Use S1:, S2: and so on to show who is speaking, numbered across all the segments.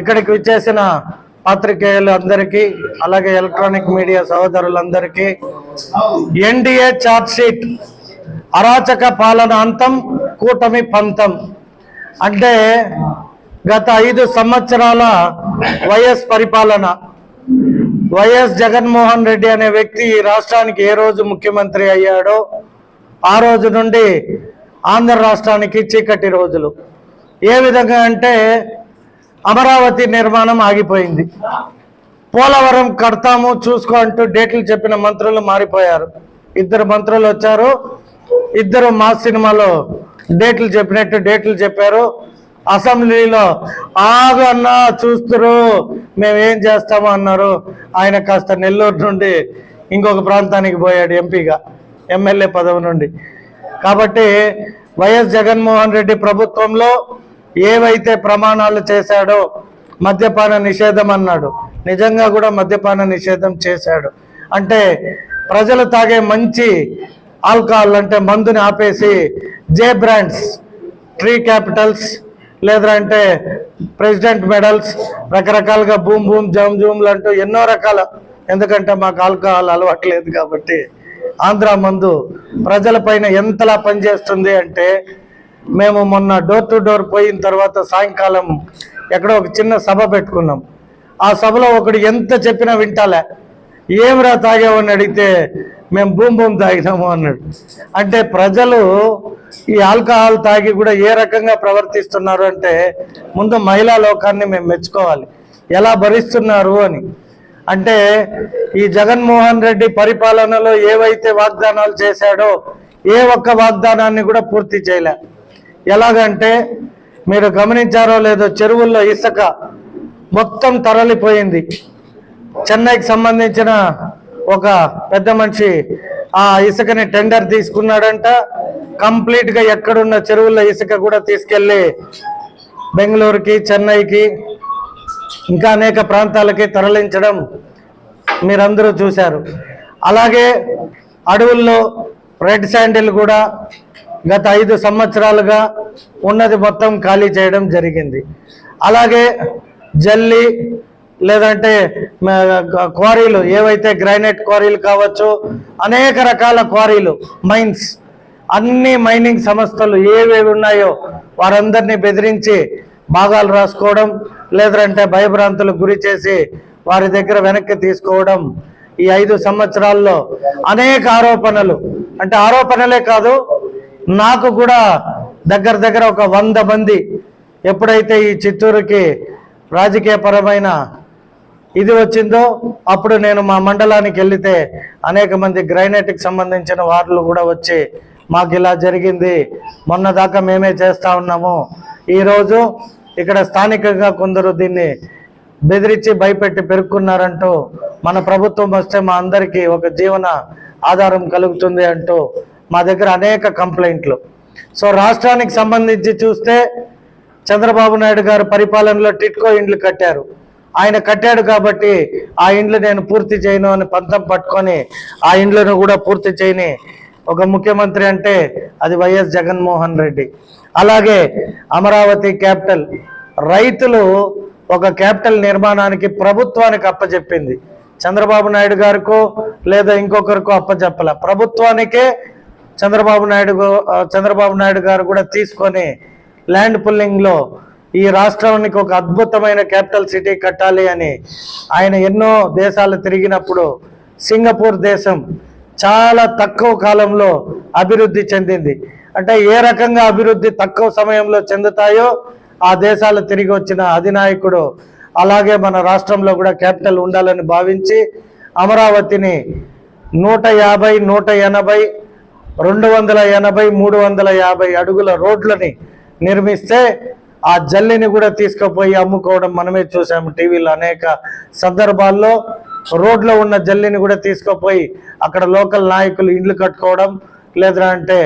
S1: ఇక్కడికి విచ్చేసిన పాత్రికేయులు అందరికీ అలాగే ఎలక్ట్రానిక్ మీడియా సహోదరులందరికీ ఎన్డీఏ ఛార్జ్ షీట్ అరాచక పాలన అంతం కూటమి పంతం. అంటే గత ఐదు సంవత్సరాల వైఎస్ పరిపాలన. వైఎస్ జగన్మోహన్ రెడ్డి అనే వ్యక్తి ఈ రాష్ట్రానికి ఏ రోజు ముఖ్యమంత్రి అయ్యాడో ఆ రోజు నుండి ఆంధ్ర రాష్ట్రానికి చీకటి రోజులు. ఏ విధంగా అంటే అమరావతి నిర్మాణం ఆగిపోయింది. పోలవరం కడతాము చూసుకో అంటూ డేట్లు చెప్పిన మంత్రులు మారిపోయారు. ఇద్దరు మంత్రులు వచ్చారు. ఇద్దరు మా సినిమాలో డేట్లు చెప్పినట్టు డేట్లు చెప్పారు. అసెంబ్లీలో ఆగన్నా అన్నా చూస్తురు మేము ఏం చేస్తాము అన్నారు. ఆయన కాస్త నెల్లూరు నుండి ఇంకొక ప్రాంతానికి పోయాడు ఎంపీగా ఎమ్మెల్యే పదవి నుండి. కాబట్టి వైఎస్ జగన్మోహన్ రెడ్డి ప్రభుత్వంలో ఏవైతే ప్రమాణాలు చేశాడో మద్యపాన నిషేధం అన్నాడు. నిజంగా కూడా మద్యపాన నిషేధం చేశాడు. అంటే ప్రజలు తాగే మంచి ఆల్కహాల్ అంటే మందుని ఆపేసి జే బ్రాండ్స్ ట్రీ క్యాపిటల్స్ లేదంటే ప్రెసిడెంట్ మెడల్స్ రకరకాలుగా బూమ్ బూమ్ జమ్ జూమ్లు అంటూ ఎన్నో రకాల ఎందుకంటే మాకు ఆల్కహాల్ అలవాట్లేదు కాబట్టి ఆంధ్ర మందు ప్రజలపైన ఎంతలా పనిచేస్తుంది అంటే మేము మొన్న డోర్ టు డోర్ పోయిన తర్వాత సాయంకాలం ఎక్కడో ఒక చిన్న సభ పెట్టుకున్నాం. ఆ సభలో ఒకడు ఎంత చెప్పినా వింటాలే. ఏమిరా తాగామని అడిగితే మేము భూమి భూమి తాగినాము అన్నాడు. అంటే ప్రజలు ఈ ఆల్కహాల్ తాగి కూడా ఏ రకంగా ప్రవర్తిస్తున్నారు అంటే ముందు మహిళా లోకాన్ని మేము మెచ్చుకోవాలి. ఎలా భరిస్తున్నారు అని. అంటే ఈ జగన్మోహన్ రెడ్డి పరిపాలనలో ఏవైతే వాగ్దానాలు చేశాడో ఏ ఒక్క వాగ్దానాన్ని కూడా పూర్తి చేయలే. ఎలాగంటే మీరు గమనించారో లేదో చెరువుల్లో ఇసుక మొత్తం తరలిపోయింది. చెన్నైకి సంబంధించిన ఒక పెద్ద మనిషి ఆ ఇసుకని టెండర్ తీసుకున్నాడంట. కంప్లీట్గా ఎక్కడున్న చెరువుల్లో ఇసుక కూడా తీసుకెళ్ళి బెంగళూరుకి చెన్నైకి ఇంకా అనేక ప్రాంతాలకి తరలించడం మీరందరూ చూశారు. అలాగే అడవుల్లో రెడ్ శాండిల్ కూడా గత ఐదు సంవత్సరాలుగా ఉన్నది మొత్తం ఖాళీ చేయడం జరిగింది. అలాగే జల్లి లేదంటే క్వారీలు ఏవైతే గ్రానైట్ క్వారీలు కావచ్చు అనేక రకాల క్వారీలు మైన్స్ అన్ని మైనింగ్ సంస్థలు ఏవేవి ఉన్నాయో వారందరినీ బెదిరించి భాగాలు రాసుకోవడం లేదంటే భయభ్రాంతులకు గురి చేసి వారి దగ్గర వెనక్కి తీసుకోవడం ఈ ఐదు సంవత్సరాల్లో అనేక ఆరోపణలు. అంటే ఆరోపణలే కాదు నాకు కూడా దగ్గర దగ్గర ఒక వంద మంది ఎప్పుడైతే ఈ చిత్తూరుకి రాజకీయపరమైన ఇది వచ్చిందో అప్పుడు నేను మా మండలానికి వెళితే అనేక మంది గ్రైనైట్కి సంబంధించిన వార్లు కూడా వచ్చి మాకు ఇలా జరిగింది. మొన్న దాకా మేమే చేస్తా ఉన్నాము. ఈరోజు ఇక్కడ స్థానికంగా కొందరు దీన్ని బెదిరించి భయపెట్టి పెరుక్కున్నారంటూ మన ప్రభుత్వం వస్తే మా అందరికీ ఒక జీవన ఆధారం కలుగుతుంది అంటూ మా దగ్గర అనేక కంప్లైంట్లు. సో రాష్ట్రానికి సంబంధించి చూస్తే చంద్రబాబు నాయుడు గారు పరిపాలనలో టిట్కో ఇండ్లు కట్టారు. ఆయన కట్టాడు కాబట్టి ఆ ఇండ్లు నేను పూర్తి చేయను అని పంతం పట్టుకొని ఆ ఇండ్లను కూడా పూర్తి చేయని ఒక ముఖ్యమంత్రి అంటే అది వైఎస్ జగన్మోహన్ రెడ్డి. అలాగే అమరావతి క్యాపిటల్. రైతులు ఒక క్యాపిటల్ నిర్మాణానికి ప్రభుత్వానికి అప్పచెప్పింది చంద్రబాబు నాయుడు గారికో లేదా ఇంకొకరికో అప్పచెప్పల ప్రభుత్వానికే చంద్రబాబు నాయుడు చంద్రబాబు నాయుడు గారు కూడా తీసుకొని ల్యాండ్ పుల్లింగ్లో ఈ రాష్ట్రానికి ఒక అద్భుతమైన క్యాపిటల్ సిటీ కట్టాలి అని ఆయన ఎన్నో దేశాలు తిరిగినప్పుడు సింగపూర్ దేశం చాలా తక్కువ కాలంలో అభివృద్ధి చెందింది. అంటే ఏ రకంగా అభివృద్ధి తక్కువ సమయంలో చెందుతాయో ఆ దేశాలు తిరిగి వచ్చిన అధినాయకుడు అలాగే మన రాష్ట్రంలో కూడా క్యాపిటల్ ఉండాలని భావించి అమరావతిని నూట యాభై నూట ఎనభై రెండు వందల ఎనభై మూడు వందల యాభై అడుగుల రోడ్లని నిర్మిస్తే ఆ జల్లిని కూడా తీసుకుపోయి అమ్ముకోవడం మనమే చూసాము టీవీలో అనేక సందర్భాల్లో. రోడ్లో ఉన్న జల్లిని కూడా తీసుకుపోయి అక్కడ లోకల్ నాయకులు ఇండ్లు కట్టుకోవడం లేదా అంటే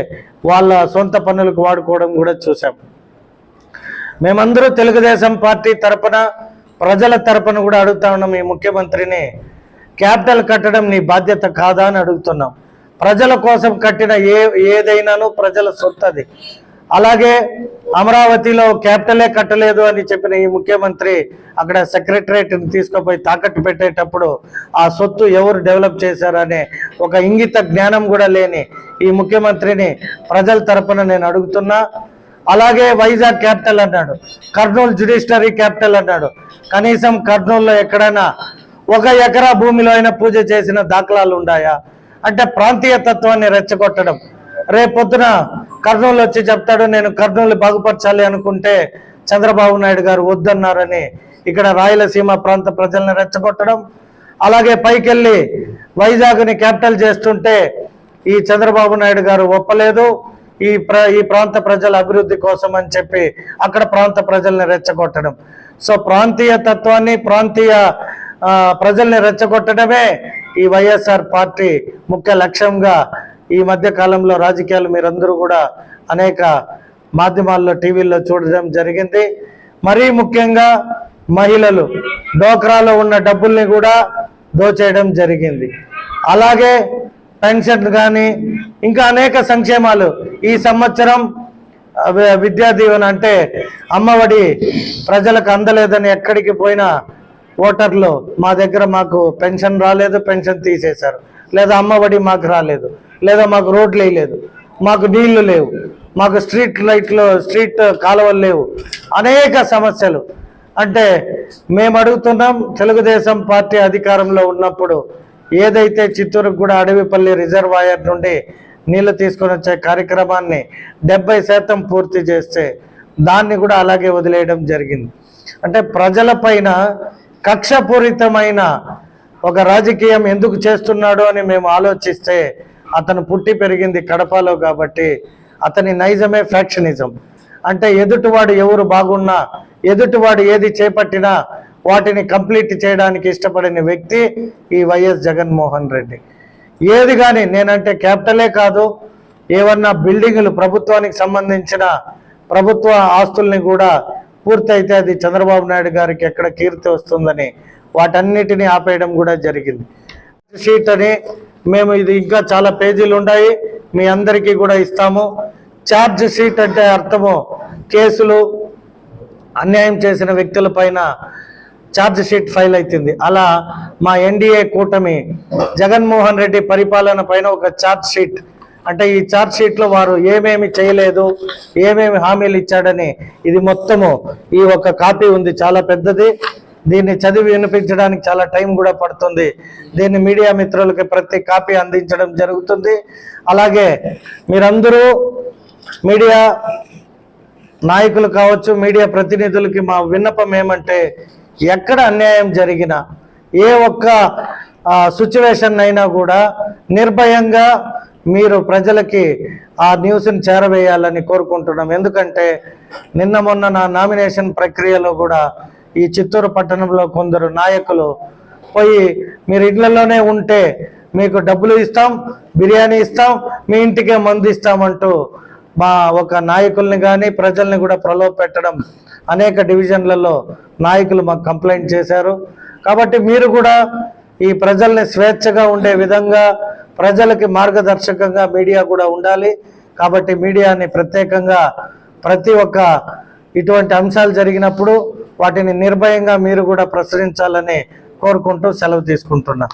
S1: వాళ్ళ సొంత పనులకు వాడుకోవడం కూడా చూసాం మేమందరూ తెలుగుదేశం పార్టీ తరపున ప్రజల తరపున కూడా అడుగుతా ఉన్నాం ఈ ముఖ్యమంత్రిని. క్యాపిటల్ కట్టడం నీ బాధ్యత కాదా అని అడుగుతున్నాం. ప్రజల కోసం కట్టిన ఏ ఏదైనాను ప్రజల సొత్తది. అలాగే అమరావతిలో క్యాపిటలే కట్టలేదు అని చెప్పిన ఈ ముఖ్యమంత్రి అక్కడ సెక్రటరేట్ని తీసుకుపోయి తాకట్టు పెట్టేటప్పుడు ఆ సొత్తు ఎవరు డెవలప్ చేశారనే ఒక ఇంగిత జ్ఞానం కూడా లేని ఈ ముఖ్యమంత్రిని ప్రజల తరపున నేను అడుగుతున్నా. అలాగే వైజాగ్ క్యాపిటల్ అన్నాడు కర్నూలు జ్యుడిషియరీ క్యాపిటల్ అన్నాడు. కనీసం కర్నూలులో ఎక్కడైనా ఒక ఎకరా భూమిలో అయినా పూజ చేసిన దాఖలాలు ఉన్నాయా అంటే ప్రాంతీయ తత్వాన్ని రెచ్చగొట్టడం. రేపొద్దున కర్నూలు వచ్చి చెప్తాడు నేను కర్నూలు బాగుపరచాలి అనుకుంటే చంద్రబాబు నాయుడు గారు వద్దన్నారని. ఇక్కడ రాయలసీమ ప్రాంత ప్రజల్ని రెచ్చగొట్టడం. అలాగే పైకెళ్ళి వైజాగ్ని క్యాపిటల్ చేస్తుంటే ఈ చంద్రబాబు నాయుడు గారు ఒప్పలేదు. ఈ ప్ర ఈ ప్రాంత ప్రజల అభివృద్ధి కోసం అని చెప్పి అక్కడ ప్రాంత ప్రజల్ని రెచ్చగొట్టడం. సో ప్రాంతీయ తత్వాన్ని ప్రాంతీయ ప్రజల్ని రెచ్చగొట్టడమే ఈ వైఎస్ఆర్ పార్టీ ముఖ్య లక్ష్యంగా ఈ మధ్య కాలంలో రాజకీయాలు మీరందరూ కూడా అనేక మాధ్యమాల్లో టీవీల్లో చూడడం జరిగింది. మరీ ముఖ్యంగా మహిళలు డోక్రాలో ఉన్న డబ్బుల్ని కూడా దోచేయడం జరిగింది. అలాగే పెన్షన్ కానీ ఇంకా అనేక సంక్షేమాలు. ఈ సంవత్సరం విద్యా దీవెన అంటే అమ్మఒడి ప్రజలకు అందలేదని ఎక్కడికి పోయినా ఓటర్లు మా దగ్గర మాకు పెన్షన్ రాలేదు పెన్షన్ తీసేశారు. లేదా అమ్మఒడి మాకు రాలేదు లేదా మాకు రోడ్లు వేయలేదు మాకు నీళ్ళు లేవు మాకు స్ట్రీట్ లైట్లు స్ట్రీట్ కాలువలు లేవు. అనేక సమస్యలు. అంటే మేము అడుగుతున్నాం తెలుగుదేశం పార్టీ అధికారంలో ఉన్నప్పుడు ఏదైతే చిత్తూరుకు కూడా అడవిపల్లి రిజర్వాయర్ నుండి నీళ్ళు తీసుకొని వచ్చే కార్యక్రమాన్ని డెబ్బై శాతం పూర్తి చేస్తే దాన్ని కూడా అలాగే వదిలేయడం జరిగింది. అంటే ప్రజల పైన కక్షపూరితమైన ఒక రాజకీయం ఎందుకు చేస్తున్నాడు అని మేము ఆలోచిస్తే అతను పుట్టి పెరిగింది కడపలో కాబట్టి అతని నైజమే ఫ్యాక్షనిజం. అంటే ఎదుటివాడు ఎవరు బాగున్నా ఎదుటివాడు ఏది చేపట్టినా వాటిని కంప్లీట్ చేయడానికి ఇష్టపడిన వ్యక్తి ఈ వైఎస్ జగన్మోహన్ రెడ్డి. ఏది కానీ నేనంటే క్యాపిటలే కాదు ఏమన్నా బిల్డింగులు ప్రభుత్వానికి సంబంధించిన ప్రభుత్వ ఆస్తుల్ని కూడా పూర్తయితే అది చంద్రబాబు నాయుడు గారికి ఎక్కడ కీర్తి వస్తుందని వాటన్నిటిని ఆపేయడం కూడా జరిగింది. షీట్ అని మేము ఇది ఇంకా చాలా పేజీలు ఉన్నాయి. మీ అందరికీ కూడా ఇస్తాము. ఛార్జ్ షీట్ అంటే అర్థము కేసులు అన్యాయం చేసిన వ్యక్తుల పైన ఛార్జ్ షీట్ ఫైల్ అవుతుంది అలా మా ఎన్డీఏ కూటమి జగన్మోహన్ రెడ్డి పరిపాలన పైన ఒక ఛార్జ్ షీట్ అంటే ఈ ఛార్జ్ షీట్లో వారు ఏమేమి చేయలేదు ఏమేమి హామీలు ఇచ్చాడని ఇది మొత్తము ఈ ఒక కాపీ ఉంది చాలా పెద్దది. దీన్ని చదివి వినిపించడానికి చాలా టైం కూడా పడుతుంది. దీన్ని మీడియా మిత్రులకి ప్రతి కాపీ అందించడం జరుగుతుంది. అలాగే మీరందరూ మీడియా నాయకులు కావచ్చు మీడియా ప్రతినిధులకి మా విన్నపం ఏమంటే ఎక్కడ అన్యాయం జరిగినా ఏ ఒక్క సిచ్యువేషన్ అయినా కూడా నిర్భయంగా మీరు ప్రజలకి ఆ న్యూస్ని చేరవేయాలని కోరుకుంటున్నాం. ఎందుకంటే నిన్న మొన్న నా నామినేషన్ ప్రక్రియలో కూడా ఈ చిత్తూరు పట్టణంలో కొందరు నాయకులు పోయి మీరు ఇళ్ళలోనే ఉంటే మీకు డబ్బులు ఇస్తాం బిర్యానీ ఇస్తాం మీ ఇంటికే మందు ఇస్తామంటూ మా ఒక నాయకుల్ని కానీ ప్రజల్ని కూడా ప్రలోభ పెట్టడం అనేక డివిజన్లలో నాయకులు మాకు కంప్లైంట్ చేశారు. కాబట్టి మీరు కూడా ఈ ప్రజల్ని స్వేచ్ఛగా ఉండే విధంగా ప్రజలకి మార్గదర్శకంగా మీడియా కూడా ఉండాలి. కాబట్టి మీడియాని ప్రత్యేకంగా ప్రతి ఒక్క ఇటువంటి అంశాలు జరిగినప్పుడు వాటిని నిర్భయంగా మీరు కూడా ప్రసరించాలని కోరుకుంటూ సెలవు తీసుకుంటున్నా.